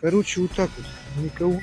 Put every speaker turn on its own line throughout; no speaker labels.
Короче, вот так вот. Никого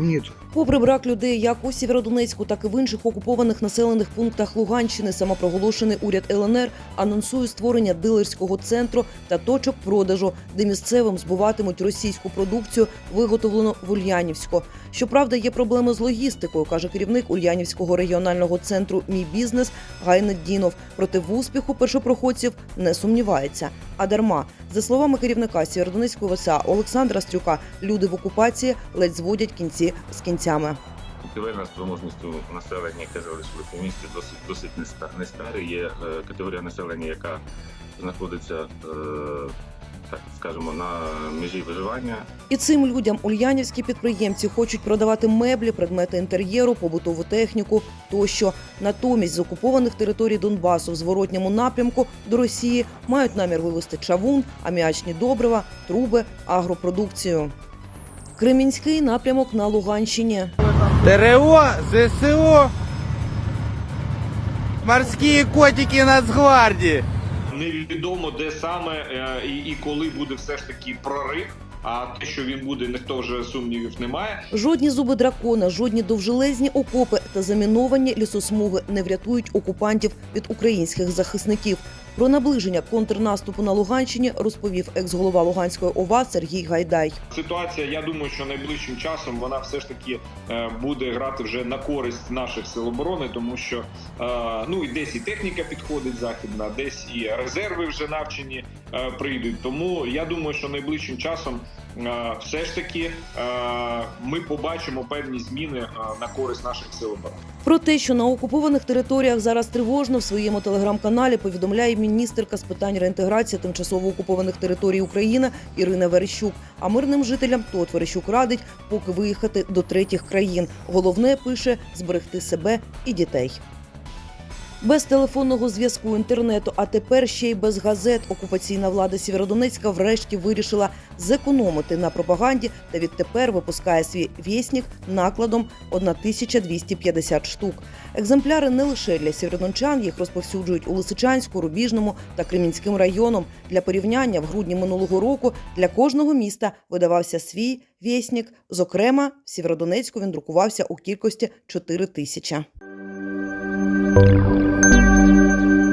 нету.
Попри брак людей як у Сєвєродонецьку, так і в інших окупованих населених пунктах Луганщини, самопроголошений уряд ЛНР анонсує створення дилерського центру та точок продажу, де місцевим збуватимуть російську продукцію, виготовлену в Ульянівську. Щоправда, є проблеми з логістикою, каже керівник Ульянівського регіонального центру Мій бізнес Гайнет Дінов. Проте в успіху першопроходців не сумнівається. А дарма, за словами керівника Сєвєродонецької ВСА Олександра Стрюка, люди в окупації ледь зводять кінці з кінцями.
Категорійна спроможність населення, яке залишилося у місті, досить досить не старе. Є е, категорія населення, яка знаходиться, е, так скажемо, на межі виживання.
І цим людям ульянівські підприємці хочуть продавати меблі, предмети інтер'єру, побутову техніку тощо. Натомість з окупованих територій Донбасу в зворотньому напрямку до Росії мають намір вивезти чавун, аміачні добрива, труби, агропродукцію. Кремінський напрямок на Луганщині.
ТРО, ЗСУ, морские котики Нацгвардии.
Невідомо де саме е, і, і коли буде все ж таки прорив. А те, що він буде, ніхто вже сумнівів немає.
Жодні зуби дракона, жодні довжелезні окопи та заміновані лісосмуги не врятують окупантів від українських захисників. Про наближення контрнаступу на Луганщині розповів екс-голова Луганської ОВА Сергій Гайдай.
Ситуація, я думаю, що найближчим часом вона все ж таки е, буде грати вже на користь наших сил оборони, тому що е, ну і десь і техніка підходить західна, десь і резерви вже навчені е, прийдуть. Тому я думаю, що найближчим часом все ж таки е, ми побачимо певні зміни е, на користь наших сил оборони.
Про те, що на окупованих територіях зараз тривожно в своєму телеграм-каналі повідомляє міністерка з питань реінтеграції тимчасово окупованих територій України Ірина Верещук. А мирним жителям тот Верещук радить поки виїхати до третіх країн. Головне пише зберегти себе і дітей. Без телефонного зв'язку інтернету, а тепер ще й без газет, окупаційна влада Сєвєродонецька врешті вирішила зекономити на пропаганді та відтепер випускає свій вісник накладом 1250 штук. Екземпляри не лише для сєвєродончан, їх розповсюджують у Лисичанську, Рубіжному та Кремінським районом. Для порівняння в грудні минулого року для кожного міста видавався свій вісник. Зокрема, в Сєвєродонецьку він друкувався у кількості 4 тисячі. Thank you.